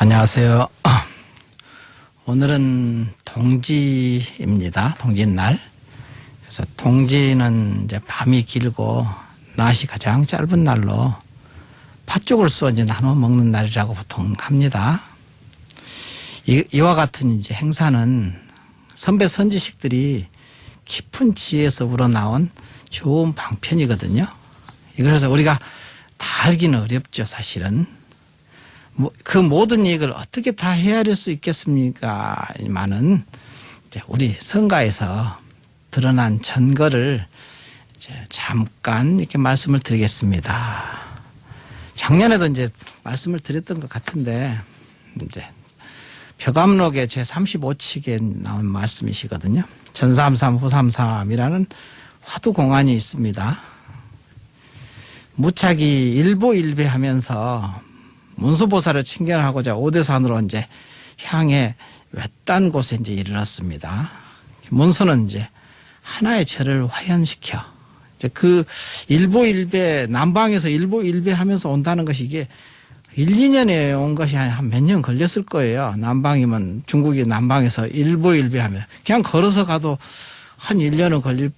안녕하세요. 오늘은 동지입니다. 동지날. 그래서 동지는 이제 밤이 길고 낮이 가장 짧은 날로 팥죽을 쏘 이제 나눠 먹는 날이라고 보통 합니다. 이, 이와 같은 이제 행사는 선배 선지식들이 깊은 지혜에서 우러나온 좋은 방편이거든요. 그래서 우리가 다 알기는 어렵죠, 사실은. 뭐, 그 모든 얘기를 어떻게 다 헤아릴 수 있겠습니까? 많은 우리 성가에서 드러난 전거를 잠깐 이렇게 말씀을 드리겠습니다. 작년에도 이제 말씀을 드렸던 것 같은데 이제 벼감록의 제 35칙에 나온 말씀이시거든요. 전삼삼 후삼삼이라는 화두 공안이 있습니다. 무착이 일보일배하면서 문수보살을 칭견하고자 오대산으로 이제 향해 외딴 곳에 이제 이르렀습니다. 문수는 이제 하나의 절을 화현시켜 이제 그 일보일배 남방에서 일보일배하면서 온다는 것이 이게 1, 2년에 온 것이 한 몇 년 걸렸을 거예요. 남방이면 중국이 남방에서 일보일배하면 그냥 걸어서 가도 한 1년은 걸릴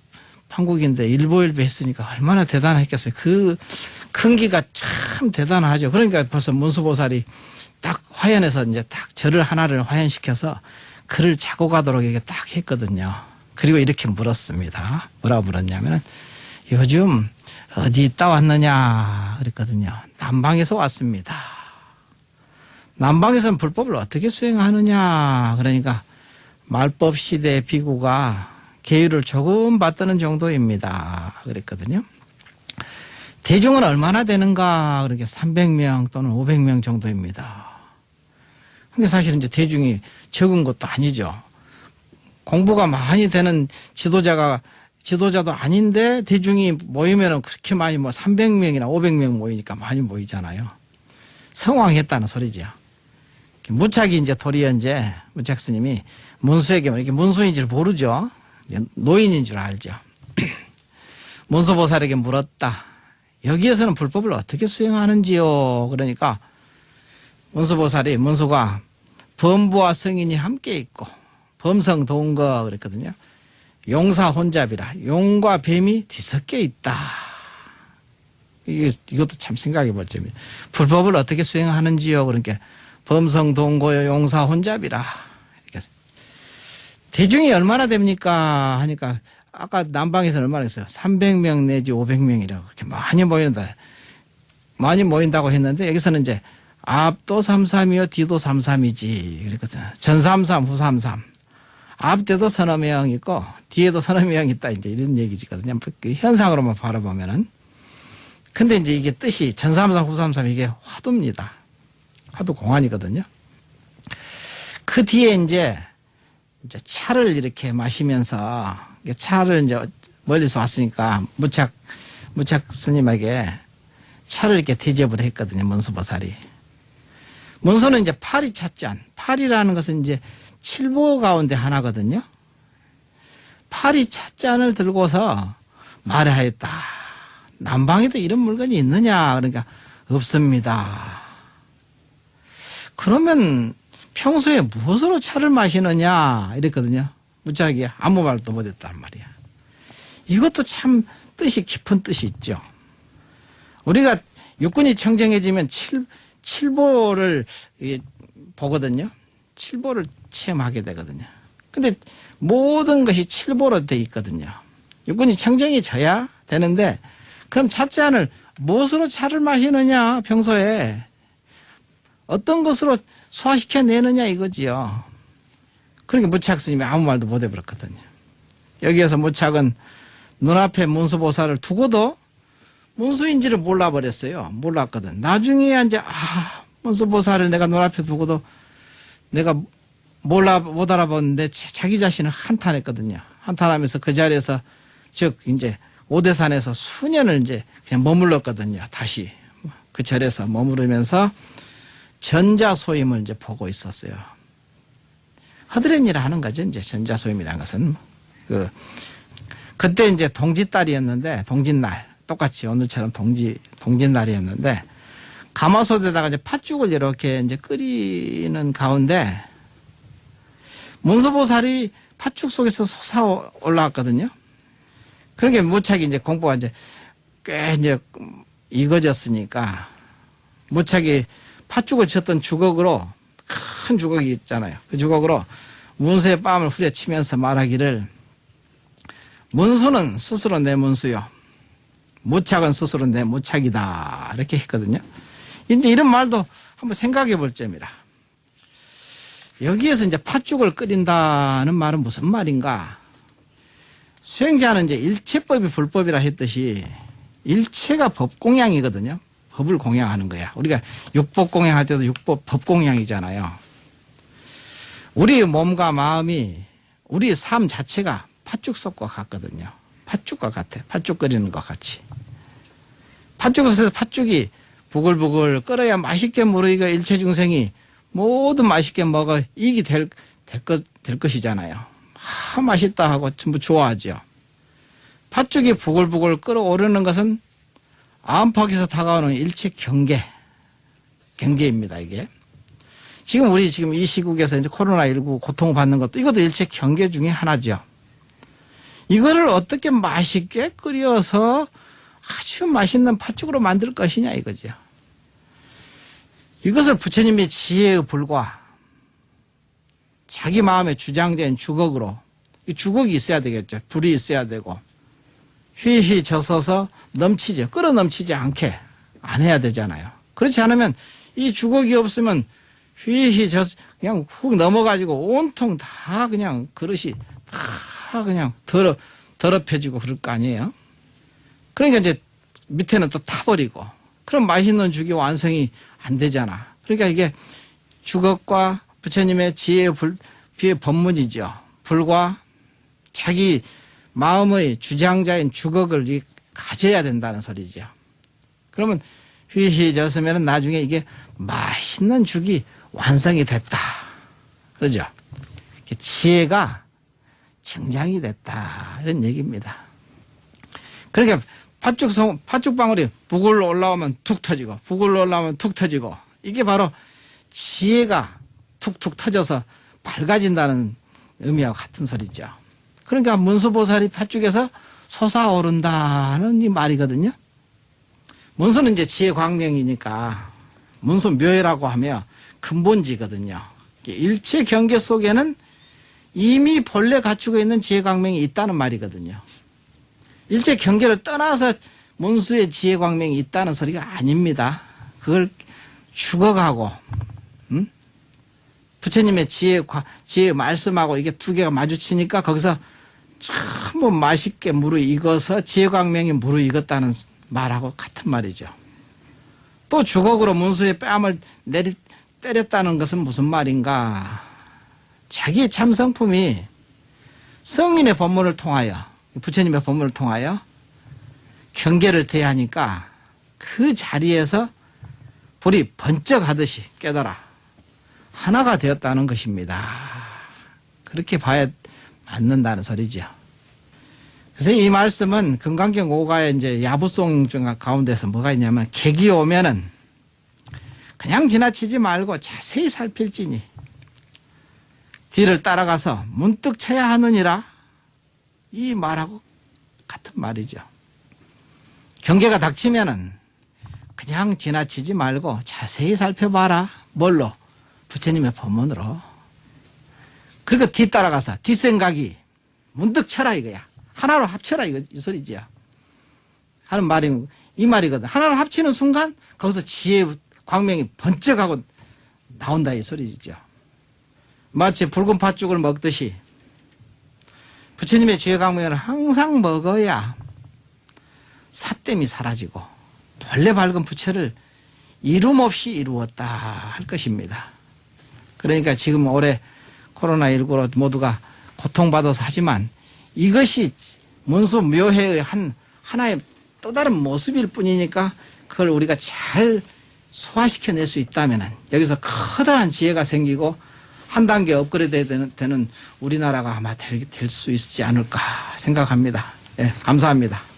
한국인데 일보일배 했으니까 얼마나 대단했겠어요. 그 큰 기가 참 대단하죠. 그러니까 벌써 문수보살이 딱 화연해서 이제 딱 절을 하나를 화연시켜서 글을 자고 가도록 이렇게 딱 했거든요. 그리고 이렇게 물었습니다. 뭐라 물었냐면은 요즘 어디 있다 왔느냐 그랬거든요. 남방에서 왔습니다. 남방에서는 불법을 어떻게 수행하느냐 그러니까 말법 시대 비구가 계율을 조금 받드는 정도입니다. 그랬거든요. 대중은 얼마나 되는가? 그렇게 300명 또는 500명 정도입니다. 그게 사실은 이제 대중이 적은 것도 아니죠. 공부가 많이 되는 지도자가 지도자도 아닌데 대중이 모이면은 그렇게 많이 뭐 300명이나 500명 모이니까 많이 모이잖아요. 성황했다는 소리죠. 무착이 이제 도리어 이제 무착 스님이 문수에게 뭐 이렇게 문수인지를 모르죠. 노인인 줄 알죠. 문수보살에게 물었다. 여기에서는 불법을 어떻게 수행하는지요? 그러니까 문수보살이 문수가 범부와 성인이 함께 있고 범성 동거 그랬거든요. 용사 혼잡이라 용과 뱀이 뒤섞여 있다. 이게 이것도 참 생각해 볼 점이에요. 불법을 어떻게 수행하는지요? 그러니까 범성 동거요 용사 혼잡이라. 대중이 얼마나 됩니까? 하니까 아까 남방에서는 얼마나 했어요? 300명 내지 500명이라고 그렇게 많이 모인다. 많이 모인다고 했는데 여기서는 이제 앞도 삼삼이요 뒤도 삼삼이지 그랬거든. 전삼삼 후삼삼. 앞때도 서너 명 있고 뒤에도 서너 명 있다 이제 이런 얘기지거든요. 그 현상으로만 바라보면은. 근데 이제 이게 뜻이 전삼삼 후삼삼 이게 화두입니다. 화두 공안이거든요. 그 뒤에 이제 이제 차를 이렇게 마시면서 차를 이제 멀리서 왔으니까 무착 무착 스님에게 차를 이렇게 대접을 했거든요. 문수 보살이. 문수는 이제 파리 찻잔. 파리라는 것은 이제 칠보 가운데 하나거든요. 파리 찻잔을 들고서 말하였다. 남방에도 이런 물건이 있느냐? 그러니까 없습니다. 그러면 평소에 무엇으로 차를 마시느냐? 이랬거든요. 무작위 아무 말도 못했단 말이야. 이것도 참 뜻이 깊은 뜻이 있죠. 우리가 육군이 청정해지면 칠, 칠보를 보거든요. 칠보를 체험하게 되거든요. 근데 모든 것이 칠보로 돼 있거든요. 육군이 청정이 져야 되는데 그럼 찻잔을 무엇으로 차를 마시느냐 평소에 어떤 것으로 소화시켜 내느냐 이거지요. 그러니까 무착 스님이 아무 말도 못 해버렸거든요. 여기에서 무착은 눈앞에 문수보살을 두고도 문수인지를 몰라버렸어요. 몰랐거든. 나중에 이제 아 문수보살을 내가 눈앞에 두고도 내가 몰라 못 알아봤는데 자기 자신을 한탄했거든요. 한탄하면서 그 자리에서 즉 이제 오대산에서 수년을 이제 그냥 머물렀거든요. 다시 그 절에서 머무르면서 전자소임을 이제 보고 있었어요. 허드렛 일을 하는 거죠. 이제 전자소임이라는 것은 그 그때 이제 동지딸이었는데 동짓날 똑같이 오늘처럼 동지 동짓날이었는데 가마솥에다가 이제 팥죽을 이렇게 이제 끓이는 가운데 문서보살이 팥죽 속에서 솟아 올라왔거든요. 그렇게 무착이 이제 공부가 이제 꽤 이제 익어졌으니까 무착이 팥죽을 쳤던 주걱으로 큰 주걱이 있잖아요. 그 주걱으로 문수의 뺨을 후려치면서 말하기를 문수는 스스로 내 문수요. 무착은 스스로 내 무착이다. 이렇게 했거든요. 이제 이런 말도 한번 생각해 볼 점이라. 여기에서 이제 팥죽을 끓인다는 말은 무슨 말인가? 수행자는 이제 일체법이 불법이라 했듯이 일체가 법 공양이거든요. 법을 공양하는 거야. 우리가 육법 공양할 때도 육법 법 공양이잖아요. 우리 몸과 마음이 우리 삶 자체가 팥죽 속과 같거든요. 팥죽과 같아. 팥죽 끓이는 것 같이. 팥죽에서 팥죽이 부글부글 끓어야 맛있게 무르이가 일체 중생이 모두 맛있게 먹어 이기 될, 될, 것, 될 것이잖아요. 아, 맛있다 하고 전부 좋아하죠. 팥죽이 부글부글 끓어오르는 것은 안팎에서 다가오는 일체 경계, 경계입니다, 이게. 지금 우리 지금 이 시국에서 이제 코로나19 고통을 받는 것도 이것도 일체 경계 중에 하나죠. 이거를 어떻게 맛있게 끓여서 아주 맛있는 팥죽으로 만들 것이냐 이거죠. 이것을 부처님의 지혜의 불과 자기 마음의 주장된 주걱으로 이 주걱이 있어야 되겠죠. 불이 있어야 되고 휘휘 젖어서 넘치지 끓어 넘치지 않게 안 해야 되잖아요. 그렇지 않으면 이 주걱이 없으면 휘휘 젖 그냥 훅 넘어가지고 온통 다 그냥 그릇이 다 그냥 더러 더럽혀지고 그럴 거 아니에요. 그러니까 이제 밑에는 또 타버리고 그럼 맛있는 죽이 완성이 안 되잖아. 그러니까 이게 주걱과 부처님의 지혜의 불, 비의 법문이죠. 불과 자기 마음의 주장자인 주걱을 이 가져야 된다는 소리죠. 그러면 휘휘졌으면 나중에 이게 맛있는 죽이 완성이 됐다. 그러죠. 지혜가 정장이 됐다. 이런 얘기입니다. 그러니까 팥죽 송, 팥죽 방울이 북을 올라오면 툭 터지고, 북을 올라오면 툭 터지고, 이게 바로 지혜가 툭툭 터져서 밝아진다는 의미와 같은 소리죠. 그러니까 문수보살이 팥죽에서 솟아오른다는 이 말이거든요. 문수는 이제 지혜 광명이니까 문수 묘회라고 하며 근본지거든요. 일체 경계 속에는 이미 본래 갖추고 있는 지혜 광명이 있다는 말이거든요. 일체 경계를 떠나서 문수의 지혜 광명이 있다는 소리가 아닙니다. 그걸 죽어가고, 음? 부처님의 지혜, 지혜 말씀하고 이게 두 개가 마주치니까 거기서 전부 맛있게 무르익어서 지혜 광명이 무르익었다는 말하고 같은 말이죠. 또 주걱으로 문수의 뺨을 내리, 때렸다는 것은 무슨 말인가? 자기의 참 성품이 성인의 법문을 통하여 부처님의 법문을 통하여 경계를 대하니까 그 자리에서 불이 번쩍하듯이 깨달아 하나가 되었다는 것입니다. 그렇게 봐야 맞는다는 소리죠. 그래서 이 말씀은 금강경 5가의 이제 야부송 중 가운데서 뭐가 있냐면 객이 오면은 그냥 지나치지 말고 자세히 살필지니 뒤를 따라가서 문득 쳐야 하느니라 이 말하고 같은 말이죠. 경계가 닥치면은 그냥 지나치지 말고 자세히 살펴봐라. 뭘로? 부처님의 법문으로. 그리고 뒤따라가서 뒷생각이 문득 쳐라 이거야. 하나로 합쳐라 이거 이 소리지요. 하는 말이 이 말이거든. 하나로 합치는 순간 거기서 지혜 광명이 번쩍하고 나온다 이 소리죠. 마치 붉은 팥죽을 먹듯이 부처님의 지혜 강명을 항상 먹어야 사땜이 사라지고 본래 밝은 부처를 이름 없이 이루었다 할 것입니다. 그러니까 지금 올해 코로나19로 모두가 고통받아서 하지만 이것이 문수 묘회의 한 하나의 또 다른 모습일 뿐이니까 그걸 우리가 잘 소화시켜낼 수 있다면 여기서 커다란 지혜가 생기고 한 단계 업그레이드 되는, 되는 우리나라가 아마 될 수 있지 않을까 생각합니다. 예, 감사합니다.